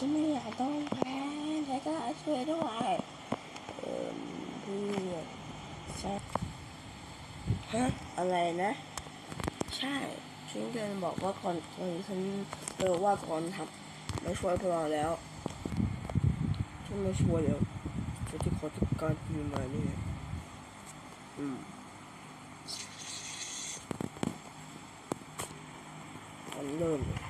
ฉันไม่อยากต้องแพ้ใครก็ช่วยด้วยเออพื่อนฮะอะไรนะ ใช่ฉันเดินบอกว่าก่อนก่อนฉันเจอว่าก่อนทำไม่ช่วยพวกเราแล้วฉันไม่ช่วยแล้วฉันจะขอจัดการทีมาเนี่ยอืมมันเริ่มเลย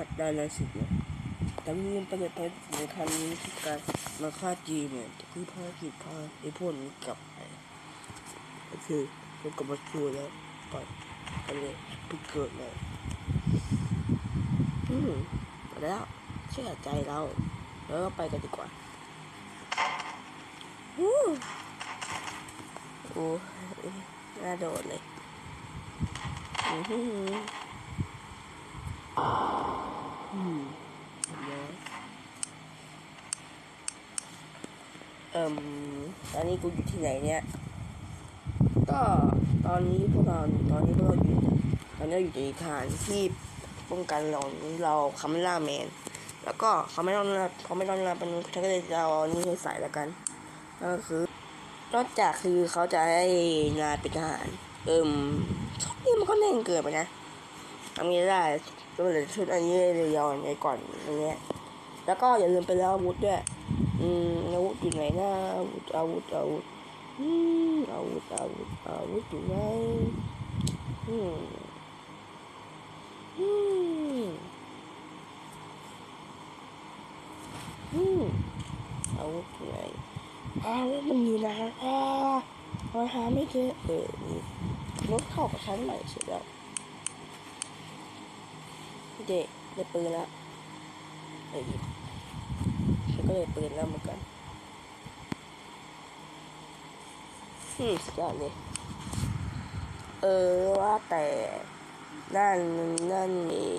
าดได้แล้วสิเนี่ยแต่เรื่องประเด็นประเด็นในครั้งนี้คือการมาฆ่าจีเนี่ยคือภารกิจพาไอ้พวกนี้กลับไปก็คือพวกกลับมาช่วยแล้วไปกันเลยเพิ่เกิดเลยอืมมาแล้วเชื่อใจเรา แล้วก็ไปกันดีกว่าอู้โอ้น่าโดดเลยอือหือ เอ่มตอนนี้กูอยู่ที่ไหนเนี่ย ก็ตอนนี้พวกเราตอนนี้พวกเราอยู่ตอนนี้อยู่ในฐานที่ป้องกันเราเราคาเมล่าแมน แล้วก็เขาไม่ต้องเขาไม่ต้องรับเป็นฉันก็เลยจะเอานนี้ให้ใส่แล้วกันก็คือนอกจากคือเขาจะให้นายเป็นทหาร เอิ่มชุดนี้มันก็แน่นเกินไปนะทำนี้ได้ ก็เลยชุดอันนี้เลยยอนไว้ก่อนอันเนี้ยแล้วก็อย่าลืมไปแล้วอาวุธด้วย อืมอาวุธอยู่ไหนนะอาวุธอาวุธอาวุธอืมอาวุธอาวุธอาวุธอยู่ไหนอืมอืมอืมอาวุธอยู่ไหนอาวุธมันอยู่ไหนอ่าหาไม่เจอเออนี่รถเข้ากับชั้นใหม่เสร็จแล้ว เด็กได้ปืนแล้วไอ้หยิบฉันก็เลยปืนแล้วเหมือนกันอืมสุดยอดเลยเออว่าแต่นั่นนั่นนี่